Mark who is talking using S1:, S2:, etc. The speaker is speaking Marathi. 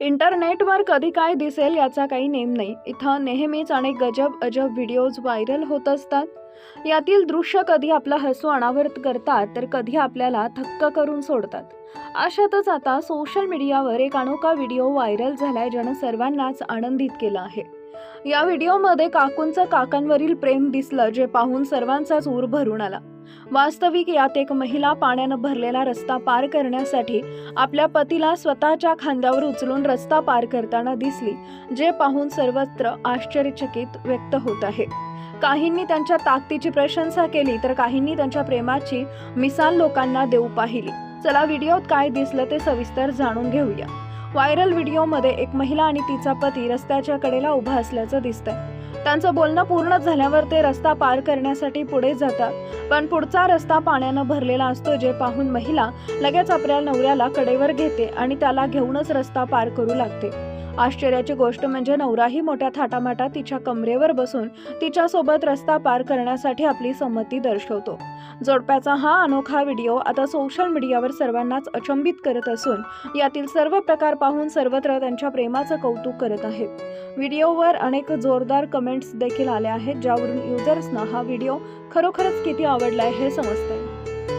S1: इंटरनेटवर कधी काय दिसेल याचा काही नेम नाही. इथं नेहमीच अनेक गजब अजब व्हिडिओज व्हायरल होत असतात. यातील दृश्य कधी आपलं हसू अनावर्त करतात तर कधी आपल्याला थक्क करून सोडतात. अशातच आता सोशल मीडियावर एक अनोखा व्हिडिओ व्हायरल झालाय ज्यानं सर्वांनाच आनंदित केलं आहे. या व्हिडिओमध्ये काकूंचं काकांवरील प्रेम दिसलं जे पाहून सर्वांचाच ऊर भरून आला. वास्तविक यात एक महिला पाण्यानं भरलेला रस्ता पार करण्यासाठी आपल्या पतीला स्वतःच्या खांद्यावर उचलून रस्ता पार करताना दिसली जे पाहून सर्वत्र आश्चर्यचकित व्यक्त होत आहे. काहींनी त्यांच्या ताकदीची प्रशंसा केली तर काहींनी त्यांच्या प्रेमाची मिसाल लोकांना देऊ पाहिली. चला व्हिडिओत काय दिसलं ते सविस्तर जाणून घेऊया. व्हायरल व्हिडिओमध्ये एक महिला आणि तिचा पती रस्त्याच्या कडेला उभा असल्याचं दिसतंय. त्यांचं बोलणं पूर्ण झाल्यावर ते रस्ता पार करण्यासाठी पुढे जातात. पण पुढचा रस्ता पाण्यानं भरलेला असतो जे पाहून महिला लगेच आपल्या नवऱ्याला कडेवर घेते आणि त्याला घेऊनच रस्ता पार करू लागते. आश्चर्याची गोष्ट म्हणजे नवराही मोठ्या थाटामाटात तिच्या कमरेवर बसून तिच्यासोबत रस्ता पार करण्यासाठी आपली संमती दर्शवतो. जोडप्याचा हा अनोखा व्हिडिओ आता सोशल मीडियावर सर्वांनाच अचंबित करत असून यातील सर्व प्रकार पाहून सर्वत्र त्यांच्या प्रेमाचं कौतुक करत आहेत. व्हिडिओवर अनेक जोरदार कमेंट्स देखील आल्या आहेत ज्यावरून युजर्सना हा व्हिडिओ खरोखरच किती आवडलाय हे समजतंय.